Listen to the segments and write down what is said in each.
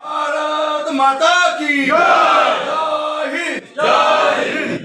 भारत माता की जय हिंद জয় হিন্দ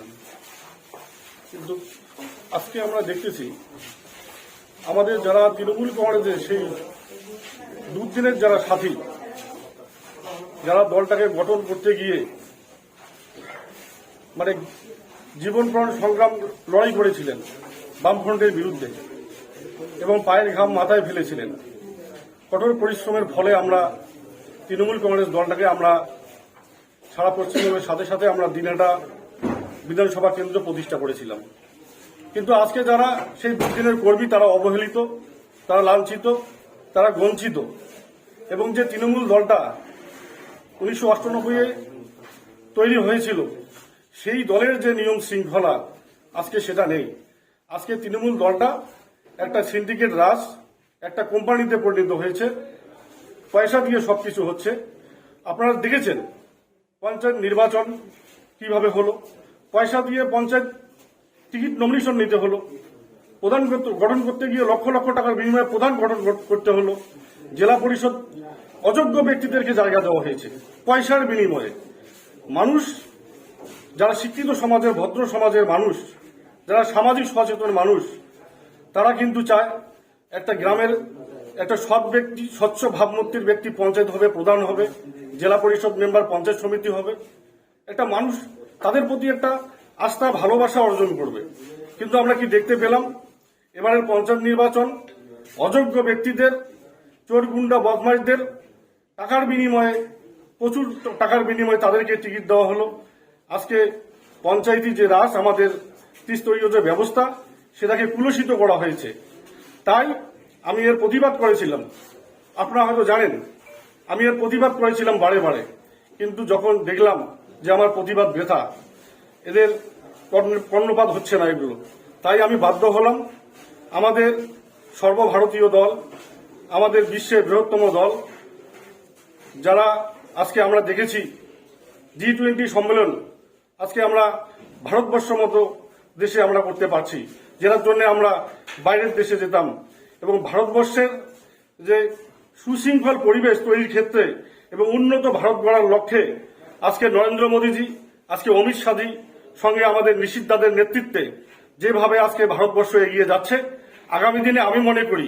কিন্তু আজকে আমরা দেখতেছি, আমাদের যারা তৃণমূল কংগ্রেসের সেই দুদিনের যারা সাথী, যারা দলটাকে গঠন করতে গিয়ে মানে জীবনপ্রাণ সংগ্রাম লড়াই করেছিলেন বামফ্রন্টের বিরুদ্ধে এবং পায়ের ঘাম মাথায় ফেলেছিলেন, কঠোর পরিশ্রমের ফলে আমরা তৃণমূল কংগ্রেস দলটাকে আমরা সারা পশ্চিমবঙ্গের সাথে সাথে আমরা দিনাটা বিধানসভা কেন্দ্র প্রতিষ্ঠা করেছিলাম। কিন্তু আজকে যারা সেই দুদিনের কর্মী, তারা অবহেলিত, তারা লাঞ্ছিত, তারা বঞ্চিত এবং যে তৃণমূল দলটা উনিশশো অষ্টানব্বইয়ে তৈরি হয়েছিল, সেই দলের যে নিয়ম শৃঙ্খলা, আজকে সেটা নেই। আজকে তৃণমূল দলটা একটা সিন্ডিকেট রাজ, একটা কোম্পানিতে পরিণত হয়েছে, পয়সা দিয়ে সবকিছু হচ্ছে। আপনারা দেখেছেন পঞ্চায়েত নির্বাচন কীভাবে হলো? পয়সা দিয়ে পঞ্চায়েত টিকিট নমিনেশন নিতে হলো। প্রধান গঠন করতে গিয়ে লক্ষ লক্ষ টাকার বিনিময়ে প্রধান গঠন করতে হলো। জেলা পরিষদ অযোগ্য ব্যক্তিদেরকে জায়গা দেওয়া হয়েছে, পয়সার বিনিময়ে। মানুষ, যারা শিক্ষিত সমাজের, ভদ্র সমাজের মানুষ, যারা সামাজিক সচেতন মানুষ, তারা কিন্তু চায় একটা গ্রামের একটা সৎ ব্যক্তি, স্বচ্ছ ভাবমূর্তির ব্যক্তি পঞ্চায়েত হবে, প্রধান হবে, জেলা পরিষদ মেম্বার, পঞ্চায়েত সমিতি হবে। একটা মানুষ তাদের প্রতি একটা আস্থা, ভালোবাসা অর্জন করবে। কিন্তু আমরা কি দেখতে পেলাম? এবারের পঞ্চায়েত নির্বাচন, অযোগ্য ব্যক্তিদের, চোর গুন্ডা বদমাইশদের টাকার বিনিময়ে, প্রচুর টাকার বিনিময়ে তাদেরকে টিকিট দেওয়া হলো। আজকে পঞ্চায়েতি যে রাস আমাদের ত্রিস্তরীয় যে ব্যবস্থা, সেটাকে কুলসিত করা হয়েছে। তাই আমি এর প্রতিবাদ করেছিলাম। আপনারা হয়তো জানেন, আমি এর প্রতিবাদ করেছিলাম বারে বারে। কিন্তু যখন দেখলাম যে আমার প্রতিবাদ ব্যথা এদের কর্ণপাত হচ্ছে না এগুলো। তাই আমি বাধ্য হলাম আমাদের সর্বভারতীয় দল, আমাদের বিশ্বের বৃহত্তম দল, যারা আজকে আমরা দেখেছি জি টোয়েন্টি সম্মেলন আজকে আমরা ভারতবর্ষ মতো দেশে আমরা করতে পারছি, যেটার জন্য আমরা বাইরের দেশে যেতাম এবং ভারতবর্ষের যে সুশৃঙ্খল পরিবেশ তৈরির ক্ষেত্রে এবং উন্নত ভারত গড়ার লক্ষ্যে আজকে নরেন্দ্র মোদীজি আজকে অমিত শাহজি সঙ্গে আমাদের নিষিদ্ধাদের নেতৃত্বে যেভাবে আজকে ভারতবর্ষ এগিয়ে যাচ্ছে আগামী দিনে আমি মনে করি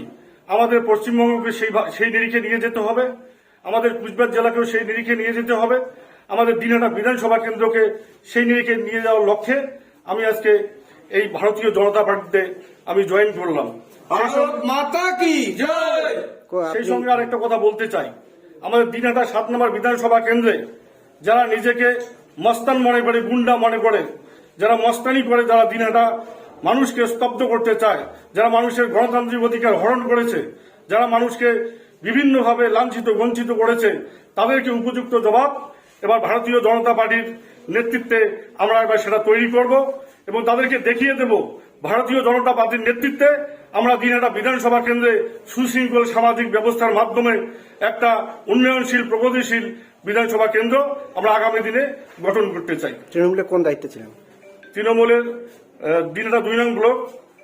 আমাদের পশ্চিমবঙ্গকে সেই সেই নিরিখে নিয়ে যেতে হবে আমাদের কুচবিহার জেলাকেও সেই নিরিখে নিয়ে যেতে হবে আমাদের দিনহাটা বিধানসভা কেন্দ্রকে সেই নিরিখে নিয়ে যাওয়ার লক্ষ্যে আমি আজকে এই ভারতীয় জনতা পার্টিতে আমি জয়েন করলাম। মাতা কি? সেই সঙ্গে আরেকটা কথা বলতে চাই। আমাদের দিনহাটা সাত নম্বর বিধানসভা কেন্দ্রে যারা নিজেকে মস্তান মনে করে, গুন্ডা মনে করে, যারা মস্তানি করে, যারা দিনহাটা মানুষকে স্তব্ধ করতে চায়, যারা মানুষের গণতান্ত্রিক অধিকার হরণ করেছে, যারা মানুষকে বিভিন্নভাবে লাঞ্ছিত, বঞ্চিত করেছে, তাদেরকে উপযুক্ত জবাব এবার ভারতীয় জনতা পার্টির নেতৃত্বে আমরা এবার সেটা তৈরি করব এবং তাদেরকে দেখিয়ে দেব ভারতীয় জনতা পার্টির নেতৃত্বে আমরা দিনহাটা বিধানসভা কেন্দ্রে সুশৃঙ্খল সামাজিক ব্যবস্থার মাধ্যমে একটা উন্নয়নশীল, প্রগতিশীল বিধানসভা কেন্দ্র আমরা আগামী দিনে গঠন করতে চাই। তৃণমূলের কোন দায়িত্বে ছিলেন? তৃণমূলের দিনটা দুই নং ব্লক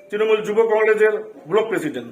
তৃণমূল যুব কংগ্রেসের ব্লক প্রেসিডেন্ট।